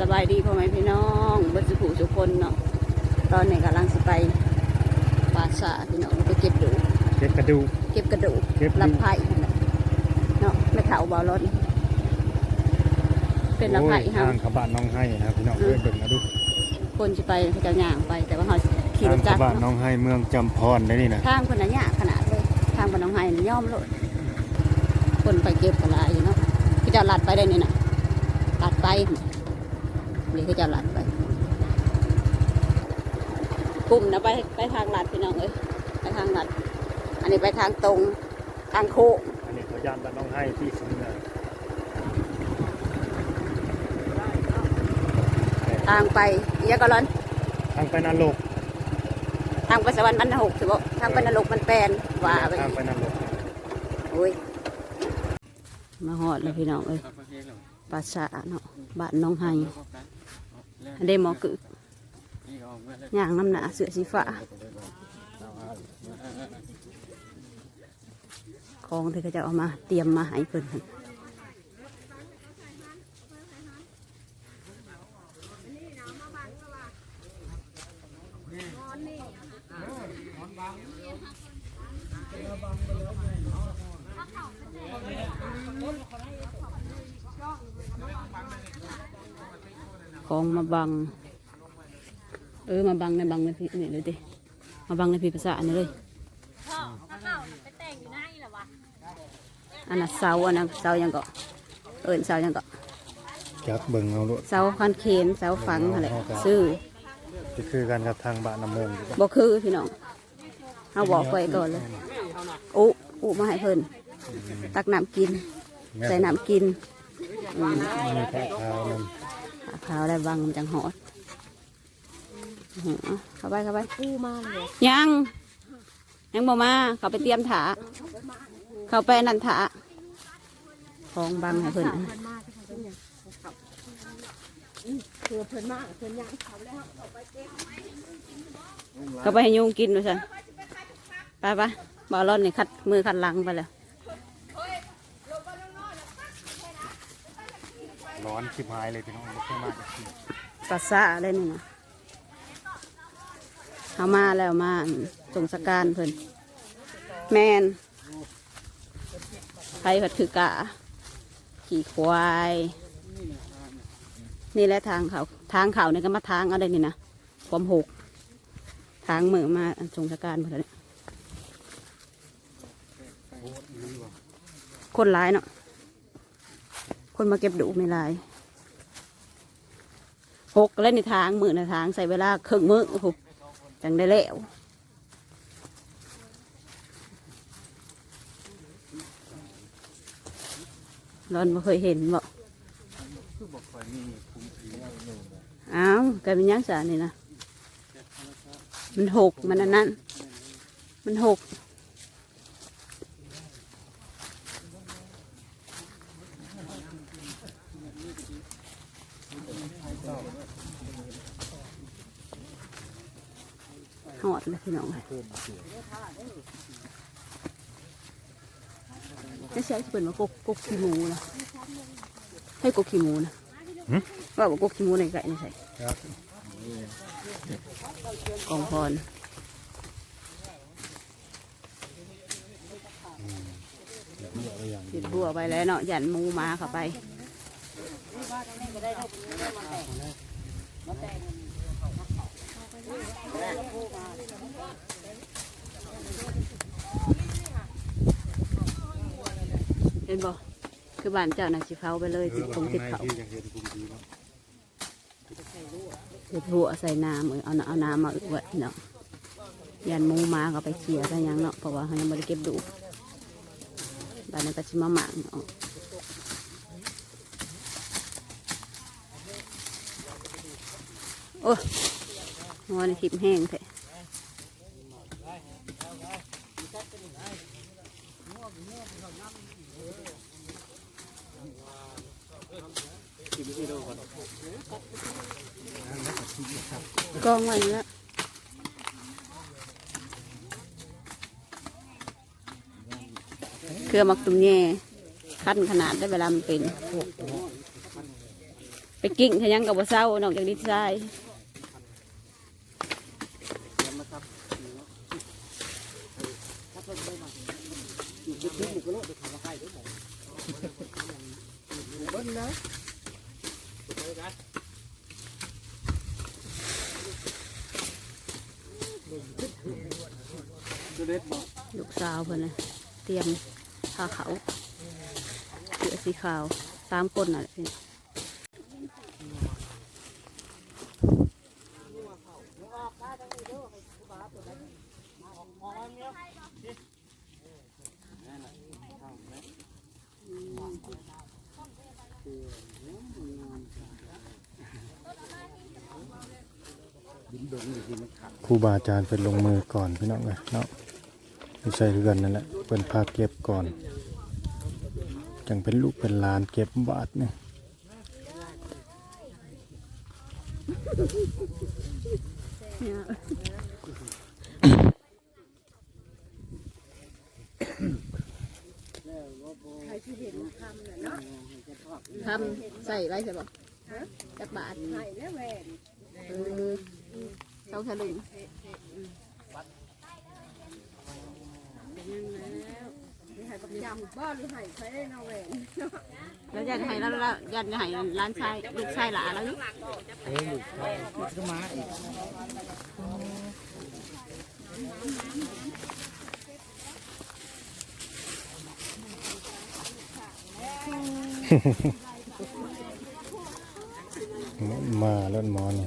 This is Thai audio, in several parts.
สบายดีพ่อแม่พี่น้องเบัสผูทุกคนเนาะตอนนี้กำลังสิไปป่าสาพี่น้องไปเก็บดูเก็บกระดูกเก็บกระดูกเก็บดูลำไผ่นั่นแหละเนาะไม่เถาเบาร้อนเป็นลำไผ่โอ้ยฮะทางเขาบ้านน้องให้นะครับพี่น้องเอ้ยเบิ่งนะดูคนจะไปเขาจะย่างไปแต่ว่าเขาขี่รทางถจัเขากรบ้านน้เนาะองให้เมืองจำพรได้นี่นะทางคนน่ะยากขนาดเลยทางคนน้องไห้นี่ย่อมโลดคนไปเก็บกระลายอยู่เนาะพี่จะลัดไปได้นี่นะลัดไป นี่คือจะลัดไปกลุ่มนะไปไปทางลัดพี่น้องเอ้ยไปทางลัด อันนี้ไปทางตรงทางโค้งอันนี้เขาย่านบ้านน้องให้ที่สุดเลยทางไปเยอะก็ร้อนทางไปนรกทางไปสวรรค์มันหกสิบทางไปนรกมันแปลนว่าไปทางไปนรกโอ้ยมาหอดเลยพี่น้องเอ้ยปราสาทเนาะบ้านน้องไห้อัน เดหมอกือย่างน้ำหนาเสือสีฟ้าของที่เขาจะเอามาเตรียมมาให้เพิ่น ของมาบัง เออมาบังในบังในพี่นี่เลยดิมาบังในพี่ภาษาอันนี้เลยอันนั้นเสาอันนั้นเสายังก็เอินเสายังก็จักเบิ่งเอาด้วยเสาคันเคนเสาฝังอะไรซื้อที่คือกันกับทางบ้านน้ำมงอยู่บอกคือพี่น้องเอาบอกไปก่อนเลยอุอุมาให้เพิ่นตักน้ำกิน ใส่น้ำกินอืม มีแพะขาวนั่นขาวได้บังมันจังหอดเข้าไปเข้าไปกูมาเลยยังยังบ่มาเขาไปเตรียมถาเขาไปนันถาของบังให้เพิ่นเพิ่นมาเพิ่นยังเขาคือเพิ่นมาเพิ่นยังเขาแล้วเขาไปให้ยุงกินดูสันไปไปบอลอนนี่คัดมือคัดหลังไปแล้ว ร้อนชิบหายเลยพี่น้องไม่เคยมากปัสสะเลยนี่นะเอามาแล้วมาส่งสการเพิ่นแมนใครผัดคือกะ ขี่ควาย นี่แหละทางเขาทางเขาเนี่ยก็มาทางอาได้นี่นะความหก ทางมือมาส่งสการเพิ่นเนี่ยคนร้ายเนาะ คนมาเก็บดูไม่ลายหกแล้วในทางมือในทางใส่เวลาครึ่งมือโอ้โหจังได้แล้วร้อนไม่เคยเห็นบ่อ้าวกลายเป็นยังสารนี่นะมันหกมันอันนั้น มันหก หอดเลยพี่น้องไม่ใช่ที่เป็นว่ากกกกขี้หมูนะให้กกขี้หมูนะว่าบอกกกขี้หมูในไก่นี่ใส่ครับกองพรเยอะไปอย่างติดบัวไปแล้วเนาะหยันหมูมาเข้าไป เห็นบ่คือบ้านเจ้าน่ะสิเผาไปเลยติดตรงติดเขาเห็ดหัวใส่น้ำเออเอาน้ำเอาน้ำมาอึไว้เนาะยันมูมาเขาไปเคลียร์กันยังเนาะเพราะว่าเขายังไม่ได้เก็บดูบ้านนี้ก็ชิมาหมางเนาะโอ้ หัวในทิพแห้งแท้กองไว้นี่แล้วเครือมักตุ้มแย่ขั้นขนาดได้เวลามันเป็นเป็นกิ้งขยังกับบ่าเศร้านอกจากดินทราย ลูกสาวเพิ่นน่ะเตรียมผ้าขาวเสื้อสีขาวสามคนน่ะแหละพี่ ครูบาอาจารย์เป็นลงมือก่อนพี่น้องเลยเนาะไม่ใช่คือกันนั่นแหละเป็นพาเก็บก่อน จังเป็นลูกเป็นหลานเก็บบาทเนี่ยทำใส่ไรใช่ปะจักบาทให้แล้วแหวน เออเท่าทะลึงนี่ให้ประจำบ้านหรือให้ใช้เอาแหวนแล้วยันให้แล้วแล้วยันให้ร้านชายลูกชายหลานแล้วนี่มาแล้วมอนี่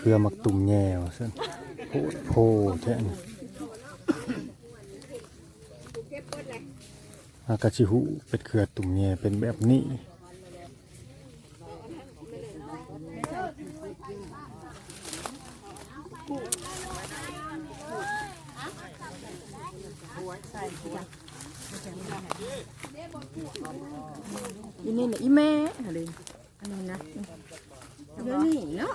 ครือมักตุ่มแย่วะซึ่นโพดโพแท้นี่อากาชิหุเป็นเครือตุ่มแย่เป็นแบบนี้อีนี่นะอีแม่อะไรอันนี้นะเดี๋ยวนี้เนาะ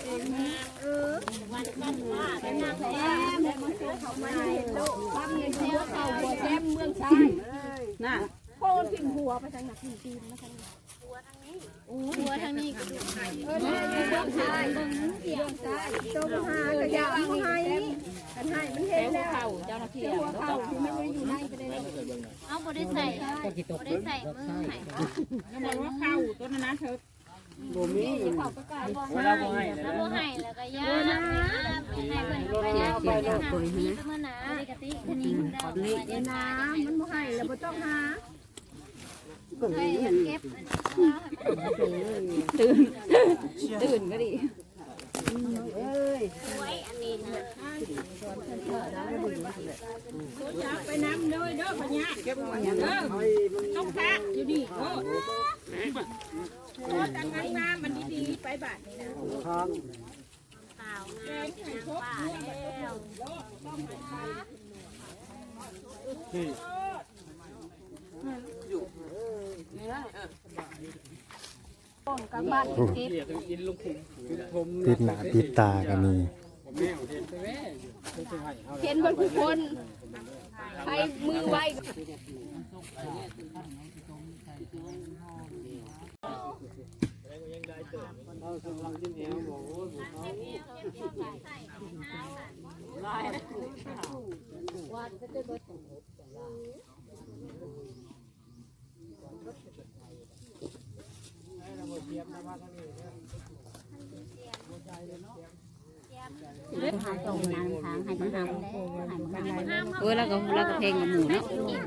เอาบ่ได้ใส่บ่ได้ใส่มือให้ยังบอกว่าเข่าตัวนั้นนะเธอ แล้วบ่ให้แล้วก็ย่าให้เพิ่นไปย่าไปย่าไปนี่ก็มื้อหนาปกติคันนี้มันได้เล่นน้ำมันบ่ให้แล้วบ่ต้องหาให้เก็บตื่นตื่นก็ดีไว้อันนี้นะไปน้ำเลยเด้อปัญญาเก็บไว้เด้อต้องพระอยู่นี่โอ้ โอ้จังงั้นน้ำมันดีๆไปบาทนี่นะข่าวงานให้ป้าแล้วกลับบ้านโอ้ติดหนาติดตาก็มีเห็นบนทุกคนใครมือไว เราจงนางทางให้มันหามให้มันหาม เออแล้วก็แล้วก็เพลงกับหมูเนาะ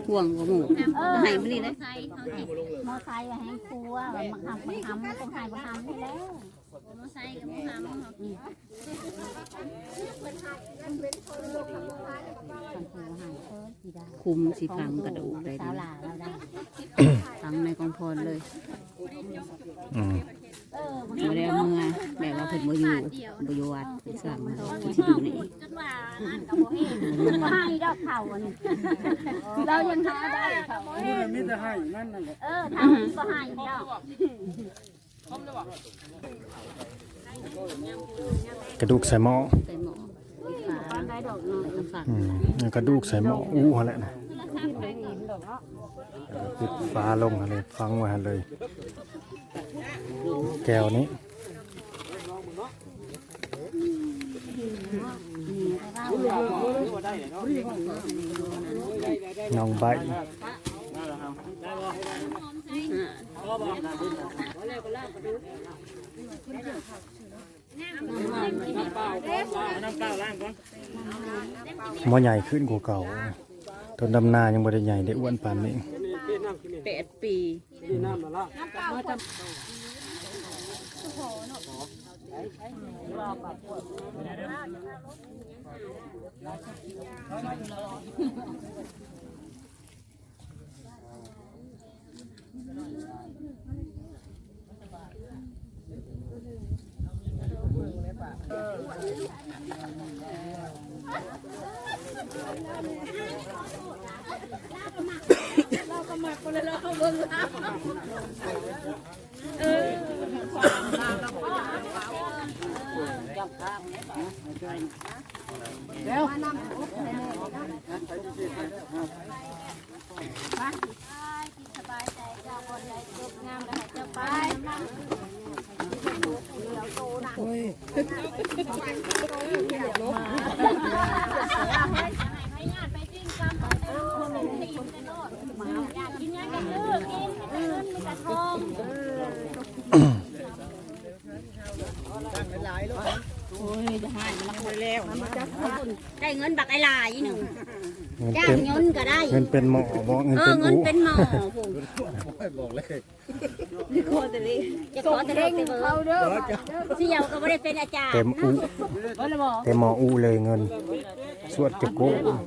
ห่วงกับหมูให้มันนี่เลยมอไซค์ให้ครัวมาทำมาทำต้องให้มาทำนี่แล้วมอไซค์กับมาทำคุมสิพังกระดูกได้สาวดี หลาเราได้ พังในกองพรเลย อืม เออ บ่ได้เอามือแบบว่าเพิ่นบ่อยู่บ่อยู่ วัดเพิ่นสั่งเพิ่นสิอยู่นี่จนว่านั่นกับโมเห็นก็ให้ดอกเขาอันนี้เรายังหาได้เขามีแต่ให้มันนั่นแหละเออทำก็ให้ดอกกระดูกใส่หม้ออกระดูกใส่หม้ออู้หั่นแหละนะปิดฟ้าลงหั่นเลยฟังไว้เลย แก้วนี้ น้องใบน้ำเปมอใหญ่ขึ้นกว่าเก่าต้นดำนายังบ่ไดใหญ่ได้อ้วนปานนี้แปดปี นี่น้ำละ ละสบายใจเจ้าคนใดจบงามแล้วเจ้าไปโอ้ยากกินยังกันเลือกกินเงินมีแต่ทอง ได้เงินบักไอลายหนึ่ง เงิน จ้าง เป็น เงินก็ได้เงินเป็นหม้อบ่เงินเอเป็อนเงินอู้เป็นหมอผมบอกเลยจะขอแต่เด็กแต่เบอร์ที่เยาก็ไม่ได้เป็นอาจารย์เต็มอู้เต็มหม้ออู้เลยเงิน สวดจะโก้แล้ว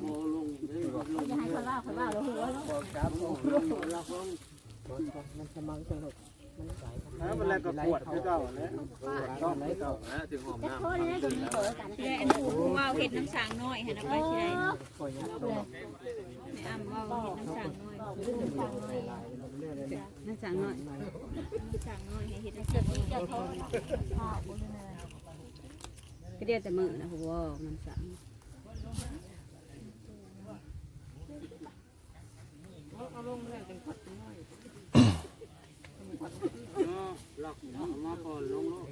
มันแล้วก็ปวดคือเก่าแล้วต้องไหนเก่าคนนี้ก็มีเบอร์กันอันผูว่าเห็ดน้ำสางน้อยให้นะไปที่ไม่อ้ำว่าเห็ดน้ำสางน้อยน่าจังน่อยสางน้อยให้เห็ดน้ำสางน้อยก็เดียวแต่มือนะเพว่ามันสั่ง ล็อกมาก่อนลงโลก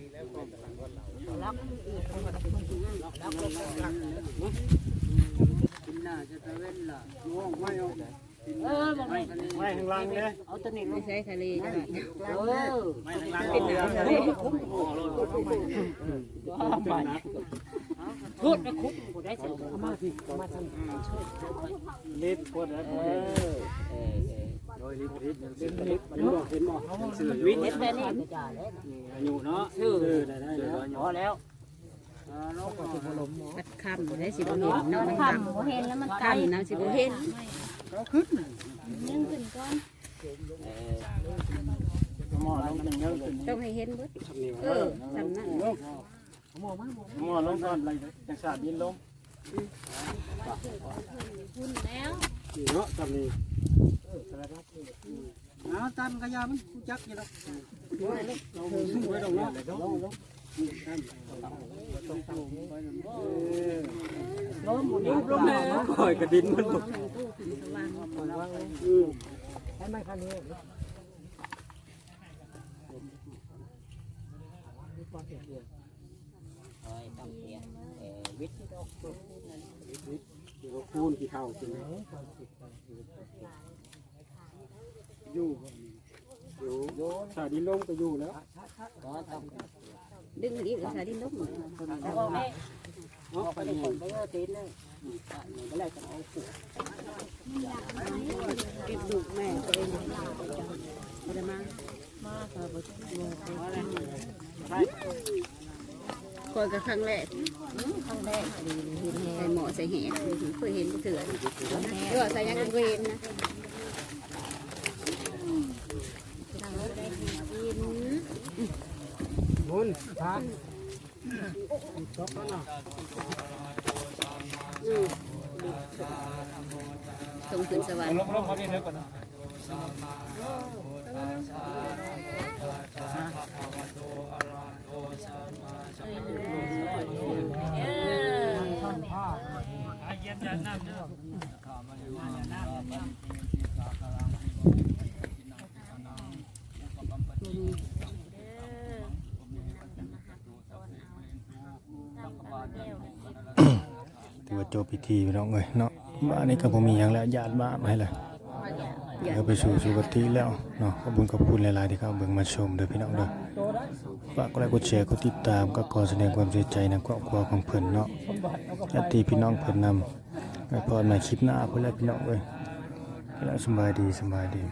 กินหน้าจะตะเว้นล่ะง่วงไม่เอาเออบอกไม่ไม่ข้างล่างเลยไม่ใช่ทะเลจ้ะไม่ข้างล่างเป็นหนาทะเลคุ้มโอ้โหไปพูดนะคุ้มพูดได้สิมาสิมาสิลิฟต์พูดแล้วเออ โดยลิฟต์ลิฟต์ลิฟต์มันบอกเห็นบอกสื่อวิทย์เห็นแบบนี้อยู่เนาะชื่อได้ได้แล้วพอแล้วลงมาลมปัดคำได้สิบเห็นน้ำมันทำโเห็นแล้วมันไกลคำน้ำสิบเห็นขึ้นยังขึ้นก้อนหม้อลงเป็นเยอะขึ้นต้องให้เห็นเบิดเออทำนั่นลงหม้อลงก่อนอะไรจังสาดดินลงแล้วเนาะจำนี่ เอาตามกระยามันกูจักอยู่แล้วเราสู้ไว้ตรงนั้นลงลงล้มยุบลงแล้วคอยกระดินมันให้ไม่คันนี้วิทย์คูณกี่เท่าจริง อยู่สาดินลมก็อยู่แล้วดึงอีกสาดินลบเอาไปนี่ไปก็ตีนเลยก็แล้จะเอาผูกเก็บดูแม่ตัวเองบ่ได้มาคอยกับครั้งแรกครั้งแรกใส่หมอใส่แหกเคยเห็นเถื่อนเออใส่ยังเคยเห็นนะ บุญทางส่งขึ้นสวรรค์ลมลมเขานี่เด้อก่อนถือว่าจบ พิธีพี่น้องเอ้ยเนาะบ้านนี้ก็บ่มีหยังแล้วญาติบ้านให้เลยเดี๋ยวไปสู่สุคติแล้วเนาะขอบคุณขอบคุณหลายๆที่เข้าเบิ่งมาชมเด้อพี่น้องเด้อฝากกดไลค์กดแชร์กดติดตามก็ขอแสดงความเสียใจในครอบครัวของเพิ่นเนาะญาติพี่น้องเพิ่นนำไว้พรในคลิปหน้าเพุ่นแหละพี่น้องเอ้ยแล้วสบายดีสบายดี